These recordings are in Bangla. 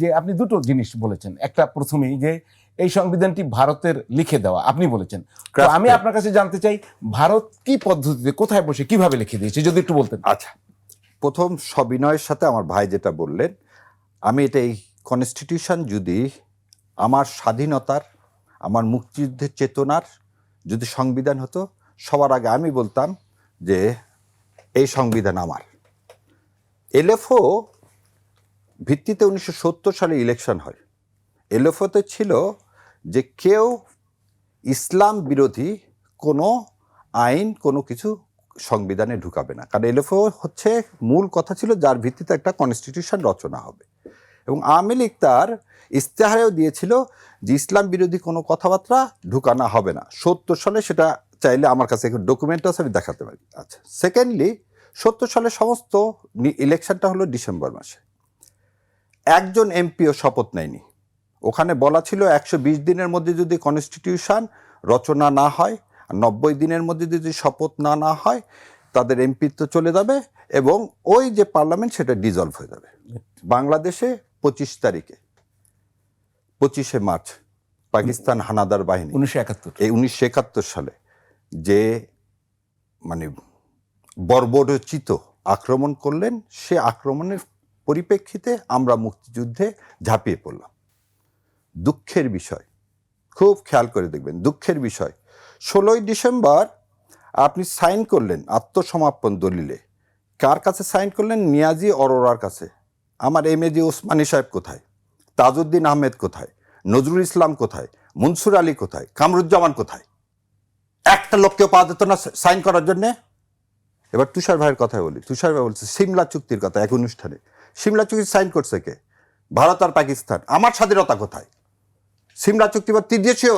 যে আপনি দুটো জিনিস বলেছেন। একটা প্রথমেই যে এই সংবিধানটি ভারতের লিখে দেওয়া আপনি বলেছেন। তো আমি আপনার কাছে জানতে চাই ভারত কি পদ্ধতিতে কোথায় বসে কীভাবে লিখে দিয়েছে যদি একটু বলতেন। আচ্ছা প্রথম সবিনয়ের সাথে আমার ভাই যেটা বললেন আমি এটা এই কনস্টিটিউশন যদি আমার স্বাধীনতার আমার মুক্তিযুদ্ধের চেতনার যদি সংবিধান হতো সবার আগে আমি বলতাম যে এই সংবিধান আমার। এলএফও ভিত্তিতে উনিশশো সত্তর সালে ইলেকশন হয়। এলএফওতে ছিল যে কেউ ইসলাম বিরোধী কোনো আইন, কোনো কিছু সংবিধানে ঢুকাবে না। কারণ এলএফও হচ্ছে মূল কথা ছিল যার ভিত্তিতে একটা কনস্টিটিউশন রচনা হবে। এবং আওয়ামী লীগ তার ইস্তেহারেও দিয়েছিল যে ইসলাম বিরোধী কোনো কথাবার্তা ঢুকানো হবে না। সত্তর সালে সেটা চাইলে আমার কাছে একটু ডকুমেন্ট আছে, আমি দেখাতে পারি। আচ্ছা সেকেন্ডলি সত্তর সালে সমস্ত ইলেকশনটা হলো ডিসেম্বর মাসে। একজন এমপিও শপথ নেয়নি। ওখানে বলা ছিল একশো বিশ দিনের মধ্যে যদি কনস্টিটিউশন রচনা না হয় আর নব্বই দিনের মধ্যে যদি শপথ না না হয় তাদের এমপিত্ব চলে যাবে এবং ওই যে পার্লামেন্ট সেটা ডিজলভ হয়ে যাবে। বাংলাদেশে পঁচিশ তারিখে পঁচিশে মার্চ পাকিস্তান হানাদার বাহিনী। উনিশশো একাত্তর। এই উনিশশো একাত্তর সালে যে মানে বর্বরচিত আক্রমণ করলেন সে আক্রমণের পরিপ্রেক্ষিতে আমরা মুক্তিযুদ্ধে ঝাঁপিয়ে পড়লাম। দুঃখের বিষয়। খুব খেয়াল করে দেখবেন, দুঃখের বিষয়। ষোলোই ডিসেম্বর আপনি সাইন করলেন আত্মসমাপন দলিলে। কার কাছে সাইন করলেন? নিয়াজি অরোরার কাছে। আমার এম এ জি ওসমানী সাহেব কোথায়? তাজউদ্দিন আহমেদ কোথায়? নজরুল ইসলাম কোথায়? মনসুর আলী কোথায়? কামরুজ্জামান কোথায়? একটা লোককেও পাওয়া যেত না সাইন করার জন্যে। এবার তুষার ভাইয়ের কথাই বলি। তুষার ভাই বলছে, সিমলা চুক্তির কথা এক অনুষ্ঠানে। সিমলা চুক্তি সাইন করছে কে? ভারত আর পাকিস্তান। আমার স্বাধীনতা কোথায়? সিমলা চুক্তি বা ত্রিদেশীয়?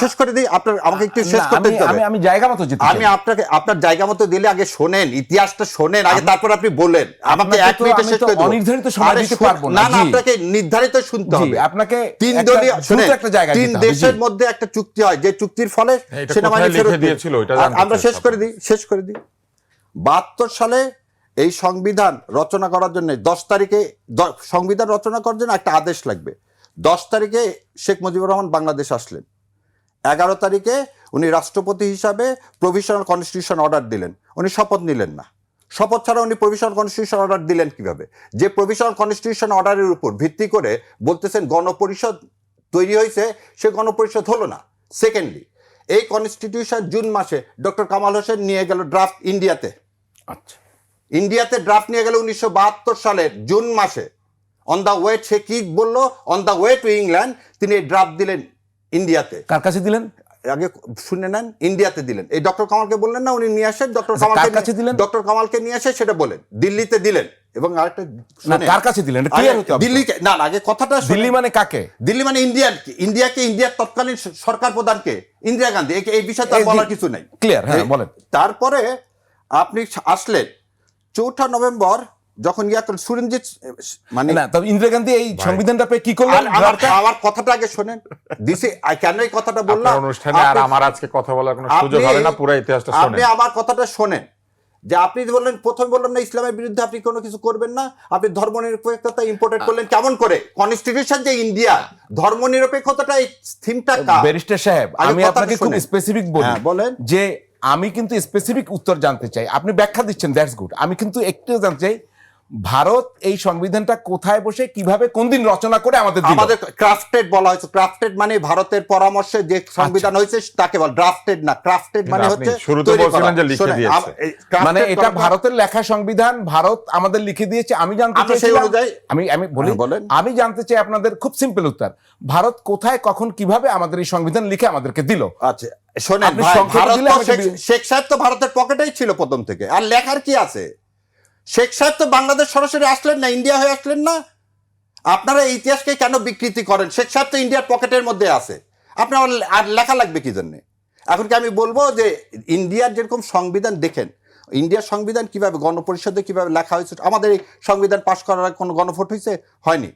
শেষ করে দিই আপনার আমাকে একটু শেষ করতে আমি দিতে আমি আমি জায়গা মতো যেতে আমি আপনাকে আপনার জায়গা মতো দিলে আগে শোনেন ইতিহাসটা শোনেন আগে তারপর আপনি বলেন। আমাকে এক মিনিটে শেষ করে দেবো। অনির্ধারিত সময় দিতে পারব না, না আপনাকে নির্ধারিত শুনতে হবে। আপনাকে তিন দলীয় দ্রুত একটা জায়গায় তিন। দেশের মধ্যে একটা চুক্তি হয় যে চুক্তির ফলে সেনাবাহিনী ফেরত দিয়েছিল আমরা শেষ করে দিই শেষ করে দিই। বাহাত্তর সালে এই সংবিধান রচনা করার জন্য দশ তারিখে সংবিধান রচনা করার জন্য একটা আদেশ লাগবে। দশ তারিখে শেখ মুজিবুর রহমান বাংলাদেশ আসলেন। এগারো তারিখে উনি রাষ্ট্রপতি হিসাবে প্রভিশনাল কনস্টিটিউশন অর্ডার দিলেন। উনি শপথ নিলেন না। শপথ ছাড়া উনি প্রভিশনাল কনস্টিটিউশন অর্ডার দিলেন কীভাবে? যে প্রভিশনাল কনস্টিটিউশন অর্ডারের উপর ভিত্তি করে বলতেছেন গণপরিষদ তৈরি হয়েছে, সে গণপরিষদ হলো না। সেকেন্ডলি এই কনস্টিটিউশন জুন মাসে ডক্টর কামাল হোসেন নিয়ে গেল ড্রাফট ইন্ডিয়াতে আচ্ছা। ইন্ডিয়াতে ড্রাফট নিয়ে গেল উনিশশো বাহাত্তর সালের জুন মাসে। অন দ্য ওয়ে সে কি বলল? On the way to England তিনি এই ড্রাফট দিলেন ইন্ডিয়াতে। কার কাছে দিলেন? আগে শুনে নেন ইন্ডিয়াতে দিলেন। এই ডক্টর কামালকে বললেন না উনি নিয়ে আসেন ডক্টর আচ্ছা, কামালকে কাছে দিলেন? ডক্টর কামালকে নিয়ে আসে সেটা বলেন। দিল্লিতে দিলেন। এবং আরেকটা কার কাছে দিলেন? ক্লিয়ার হতে হবে। দিল্লিকে না আগে কথাটা। দিল্লি মানে কাকে? দিল্লি মানে ইন্ডিয়ান ইন্ডিয়াকে ইন্ডিয়ার তৎকালীন সরকার প্রধানকে ইন্দিরা গান্ধী। এই- এই বিষয়ে তার বলার কিছু নাই। ক্লিয়ার হ্যাঁ বলেন। তারপরে আপনি আসলেন। চৌঠা নভেম্বর যখন ইয়া করলেন সুরঞ্জিত মানে না তবে ইন্দিরা গান্ধী এই সংবিধানটা পেয়ে কি করলেন? আমার আমার কথাটা আগে শোনেন। দিছে আই কেন এই কথাটা বললাম? অনুষ্ঠানে আর আমার আজকে কথা বলার কোনো সুযোগ হবে না পুরো ইতিহাসটা আপনি আমার কথাটা শোনেন। যে আপনি বললেন প্রথম বললাম না ইসলামের বিরুদ্ধে আপনি কোনো কিছু করবেন না। আপনি ধর্ম নিরপেক্ষতা ইম্পোর্টেড করলেন কেমন করে? কনস্টিটিউশন যে ইন্ডিয়া ধর্মনিরপেক্ষতাটা এই থিমটা কার? ব্যারিস্টার সাহেব আগে আমি আপনাকে খুব স্পেসিফিক বলি হ্যাঁ, বলেন। যে আমি কিন্তু স্পেসিফিক উত্তর জানতে চাই। আপনি ব্যাখ্যা দিচ্ছেন দ্যাটস গুড আমি কিন্তু একটু জানতে চাই ভারত এই সংবিধানটা কোথায় বসে কীভাবে কোন দিন রচনা করে আমাদের আমাদের ক্রাফটেড বলা হয়েছে। ক্রাফটেড মানে ভারতের পরামর্শে যে সংবিধান হয়েছে তাকে বল ড্রাফটেড না। ক্রাফটেড মানে হচ্ছে শুরুতে বলছিলেন যে লিখে দিয়েছে। মানে এটা ভারতের লেখা সংবিধান ভারত আমাদের লিখে দিয়েছে আমি জানতে চাই সেই অনুযায়ী- আমি আমি বলি হ্যাঁ, বলেন। আমি জানতে চাই আপনাদের খুব সিম্পল উত্তর। ভারত কোথায় কখন কীভাবে আমাদের এই সংবিধান লিখে আমাদেরকে দিল? আচ্ছা শোনেন শেখ- সাহেব তো ভারতের পকেটেই ছিল প্রথম থেকে। আর লেখার কি আছে? শেখ সাহেব তো বাংলাদেশ সরাসরি আসলেন না ইন্ডিয়া হয়ে আসলেন না? আপনারা ইতিহাসকে কেন বিকৃতি করেন? শেখ সাহেব তো ইন্ডিয়ার পকেটের মধ্যে আছে। আপনার আর- লেখা লাগবে কি জন্য? এখন কি আমি বলব যে ইন্ডিয়ার যেরকম সংবিধান দেখেন ইন্ডিয়ার সংবিধান কীভাবে গণপরিষদে কীভাবে লেখা হয়েছে আমাদের এই সংবিধান পাশ করার কোনো গণভোট হয়েছে? হয়নি।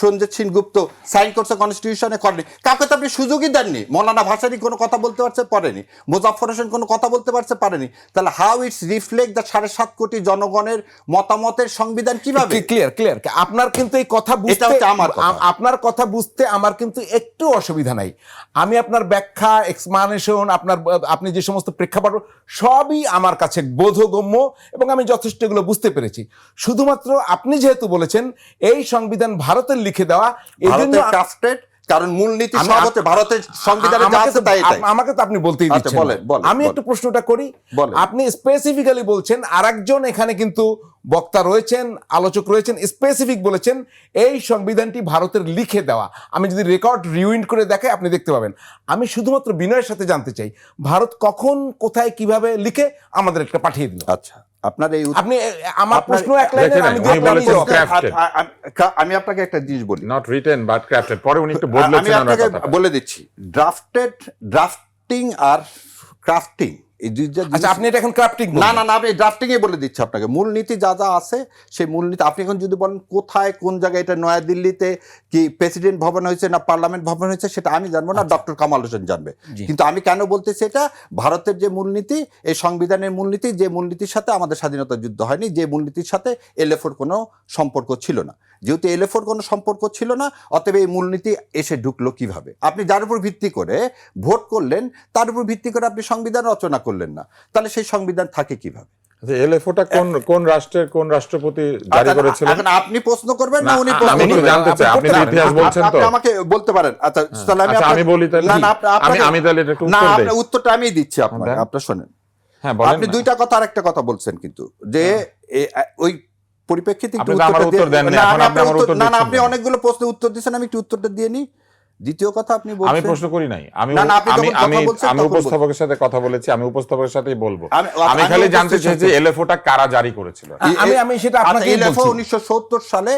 সঞ্জিত সিং গুপ্ত সাইন করছে কনস্টিটিউশনে করেনি। কাউকে তো আপনি সুযোগই দেননি। মৌলানা ভাসানি কোনো কথা বলতে পারছে পারেনি। মুজাফর হোসেন কোনো কথা বলতে পারছে পারেনি। তাহলে হাউ ইটস রিফ্লেক্ট দ্য সাড়ে সাত কোটি জনগণের মতামতের সংবিধান কীভাবে? ক্লিয়ার ক্লিয়ার আপনার কিন্তু এই কথা বুঝতে আমার আপনার কথা বুঝতে আমার কিন্তু একটু অসুবিধা নাই। আমি আপনার ব্যাখ্যা এক্সপ্লানেশন আপনার আপনি যে সমস্ত প্রেক্ষাপট সবই আমার কাছে বোধগম্য এবং আমি যথেষ্ট এগুলো বুঝতে পেরেছি। শুধুমাত্র আপনি যেহেতু বলেছেন এই সংবিধান ভারতের লিখে দেওয়া এই জন্য কারণ মূলনীতি আমি- সব হচ্ছে ভারতের সংবিধানে যা আছে তাই আমাকে তো আপনি বলতেই আচ্ছা, দিচ্ছেন। বলেন, আমি একটু প্রশ্নটা করি। আপনি স্পেসিফিক্যালি বলছেন আরেকজন এখানে কিন্তু বক্তা রয়েছেন আলোচক রয়েছেন স্পেসিফিক বলেছেন এই সংবিধানটি ভারতের লিখে দেওয়া। আমি যদি রেকর্ড রিউইন্ড করে দেখাই আপনি দেখতে পাবেন। আমি শুধুমাত্র বিনয়ের সাথে জানতে চাই ভারত কখন কোথায় কীভাবে লিখে আমাদের একটা পাঠিয়ে দিল? আচ্ছা। আপনার এই আপনি আমার প্রশ্ন এক লাইনে আমি আমি আপনাকে একটা জিনিস বলি। নট রিটেন বাট ক্রাফটেড পরে উনি একটু আমি বদলেছেন ওনার আপনাকে বলে দিচ্ছি ড্রাফটেড ড্রাফটিং আর ক্রাফটিং আচ্ছা আপনি এটা এখন ক্রাফটিং না না না আমি ড্রাফটিং এ বলে দিচ্ছি আপনাকে। মূলনীতি যা যা আছে সেই মূলনীতি আপনি এখন যদি বলেন কোথায় কোন জায়গায় এটা নয়াদিল্লিতে কি প্রেসিডেন্ট ভবন হয়েছে না পার্লামেন্ট ভবন হয়েছে সেটা আমি জানব না ডক্টর কামাল হোসেন জানবে। কিন্তু আমি কেন বলতেছি এটা? ভারতের যে মূলনীতি এই সংবিধানের মূলনীতি যে মূলনীতির সাথে আমাদের স্বাধীনতা যুদ্ধ হয়নি যে মূলনীতির সাথে এলএফোর কোনো সম্পর্ক ছিল না। যেহেতু এলএফোর কোনো সম্পর্ক ছিল না অতএব এই মূলনীতি এসে ঢুকলো কীভাবে? আপনি যার উপর ভিত্তি করে ভোট করলেন তার উপর ভিত্তি করে আপনি সংবিধান রচনা করলেন না তাহলে সেই সংবিধান থাকে কীভাবে? আচ্ছা, এলএফওটা কোন কোন রাষ্ট্রের কোন রাষ্ট্রপতি জারি আচ্ছা, করেছিলেন? এখন আপনি প্রশ্ন করবেন না না, উনি প্রশ্ন করবেন? জানতে চাই আপনি আপনি ইতিহাস বলছেন তো। আপনি আমাকে বলতে পারেন। আচ্ছা তাহলে আমি আচ্ছা, আমি বলি তাহলে না আপনি- আমি আমি তাহলে এটা উত্তর দেই। আপনার উত্তরটা আমি দিচ্ছি আপনাকে দেন। আপনার শোনেন। হ্যাঁ বলেন আপনি দুইটা কথা আর একটা কথা বলছেন কিন্তু যে ওই পরিপ্রেক্ষিতে না, না আপনি অনেকগুলো প্রশ্নের উত্তর দিচ্ছেন আমি একটু উত্তরটা দিয়ে নিই। দ্বিতীয় কথা আপনি আমি প্রশ্ন করি নাই। আমি আমি আমি আমি উপস্থাপকের সাথে কথা বলেছি আমি উপস্থাপকের সাথেই বলব। আমি- খালি জানতে চাইছি এলএফওটা কারা জারি করেছিল? আমি আমি সেটা আপনাকে এলএফও বলছি। উনিশশো সত্তর সালে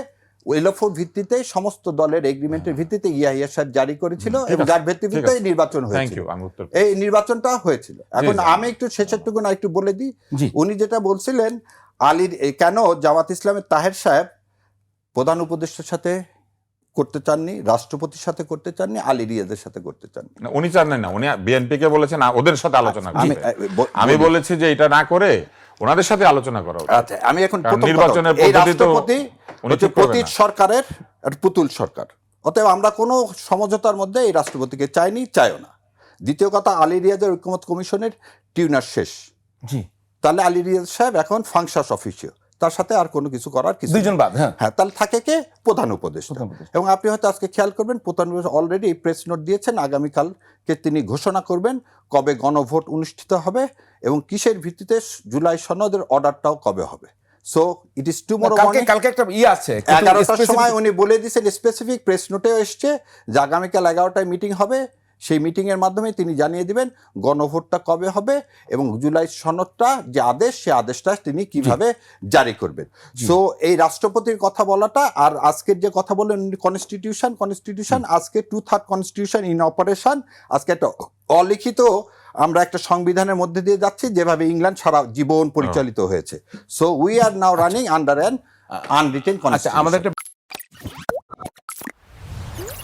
এলএফও ভিত্তিতে সমস্ত দলের এগ্রিমেন্টের ভিত্তিতে ইয়াহিয়া সাহেব জারি করেছিল এবং যার ভিত্তিতে নির্বাচন হয়েছিল। ইউ আমি উত্তর এই নির্বাচনটা হয়েছিল। এখন আমি একটু শেষেরটুকু না একটু বলে দিই। উনি যেটা বলছিলেন আলীর কেন জামাত ইসলামের তাহের সাহেব প্রধান উপদেষ্টার সাথে করতে চাননি রাষ্ট্রপতির সাথে করতে চাননি আলী রিয়াজের সাথে করতে চাননি? উনি চান না উনি বিএনপি কে বলেছেন ওদের সাথে আলোচনা আমি করতে। ব- আমি বলেছি যে এটা না করে ওনাদের সাথে আলোচনা করা আচ্ছা আমি এখন নির্বাচনের রাষ্ট্রপতি না। সরকারের একটা পুতুল সরকার। অতএব আমরা কোনো সমঝোতার মধ্যে এই রাষ্ট্রপতিকে চাইনি চাইও না। দ্বিতীয় কথা আলী রিয়াজের ঐক্যমত কমিশনের টিউনার শেষ। জি। তাহলে আলী রিয়াজ সাহেব এখন ফাংশাস অফিসিও তার সাথে আর কোনো কিছু করার কিছু বাদ হ্যাঁ। হ্যাঁ তাহলে থাকে কে? প্রধান উপদেষ্টা। এবং আপনি হয়তো আজকে খেয়াল করবেন প্রধান অলরেডি প্রেস নোট দিয়েছেন আগামীকালকে তিনি ঘোষণা করবেন কবে গণভোট অনুষ্ঠিত হবে এবং কিসের ভিত্তিতে জুলাই সনদের অর্ডারটাও কবে হবে। সো ইট ইস টুমোরো কালকে কালকে একটা ই আছে কিন্তু এগারোটার সময় উনি বলে দিয়েছেন স্পেসিফিক প্রেস নোটেও এসছে যে আগামীকাল এগারোটায় মিটিং হবে। সেই মিটিংয়ের মাধ্যমে তিনি জানিয়ে দিবেন গণভোটটা কবে হবে এবং জুলাই সনদটা যে আদেশ সে আদেশটা তিনি কীভাবে জারি করবেন। সো এই রাষ্ট্রপতির কথা বলাটা আর আজকের যে কথা বললেন কনস্টিটিউশন কনস্টিটিউশন আজকে two third constitution in operation আজকে একটা অলিখিত আমরা একটা সংবিধানের মধ্যে দিয়ে যাচ্ছি যেভাবে ইংল্যান্ড সারা জীবন পরিচালিত হয়েছে। So we are now running under an unwritten আমাদের